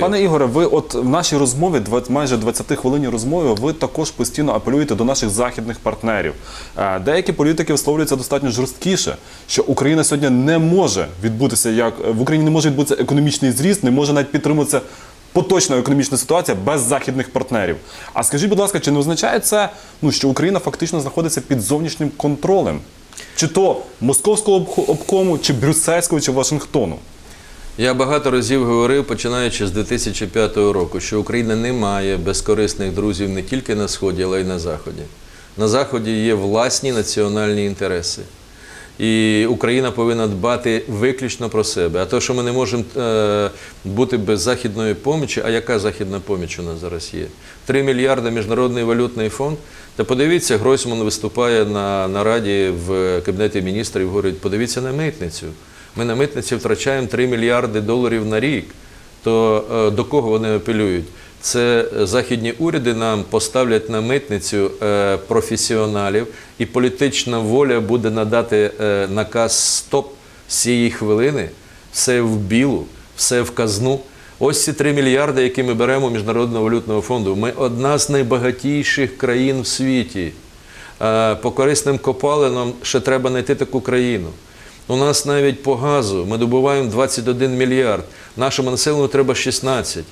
пане Ігоре, ви от в нашій розмові, майже 20 хвилині розмови, ви також постійно апелюєте до наших західних партнерів. Е, Деякі політики висловлюються достатньо жорсткіше, що Україна сьогодні не може відбутися як в Україні не може відбутися економічний зріст, не може навіть підтримуватися поточна економічна ситуація без західних партнерів. А скажіть, будь ласка, чи не означає це, ну що Україна фактично знаходиться під зовнішнім контролем? Чи то московського обкому, чи брюссельського, чи Вашингтону? Я багато разів говорив, починаючи з 2005 року, що Україна не має безкорисних друзів не тільки на сході, але й на заході. На заході є власні національні інтереси. І Україна повинна дбати виключно про себе. А то, що ми не можемо е, бути без західної помічі, а яка західна поміч у нас зараз є? 3 мільярди міжнародний валютний фонд. Та подивіться, Гройсман виступає на, на раді в кабінеті міністрів, говорить, подивіться на митницю. Ми на митниці втрачаємо 3 мільярди доларів на рік. То е, до кого вони апелюють? Це е, західні уряди нам поставлять на митницю е, професіоналів, і політична воля буде надати наказ стоп цієї хвилини, все в білу, все в казну. Ось ці 3 мільярди, які ми беремо Міжнародного валютного фонду. Ми одна з найбагатійших країн в світі. По корисним копалинам ще треба знайти таку країну. У нас навіть по газу ми добуваємо 21 мільярд. Нашому населенню треба 16.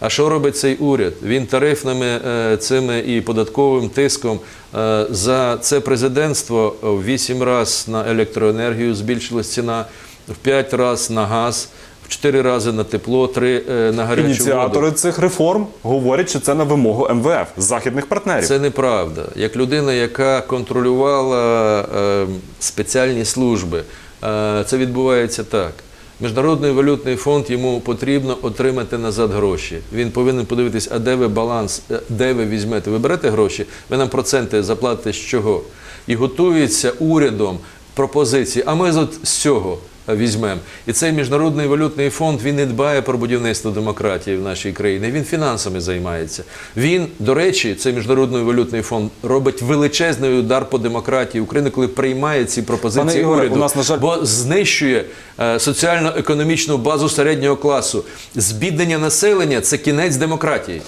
А що робить цей уряд? Він тарифними е, цими і податковим тиском е, за це президентство в 8 разів на електроенергію збільшилась ціна, в 5 разів на газ, в 4 рази на тепло, 3 на гарячу Ініціатори воду. цих реформ говорять, що це на вимогу МВФ західних партнерів. Це неправда. Як людина, яка контролювала е, спеціальні служби, е, це відбувається так. Міжнародний валютний фонд йому потрібно отримати назад гроші. Він повинен подивитись, а де ви баланс, е, де ви візьмете. Ви берете гроші, ви нам проценти заплатите з чого? І готується урядом пропозиції. А ми з цього візьмемо. І цей міжнародний валютний фонд він не дбає про будівництво демократії в нашій країні. Він фінансами займається. Він, до речі, цей міжнародний валютний фонд робить величезний удар по демократії України, коли приймає ці пропозиції Пане Ігоре, уряду, у нас, на жаль- бо знищує е, соціально-економічну базу середнього класу. Збіднення населення це кінець демократії.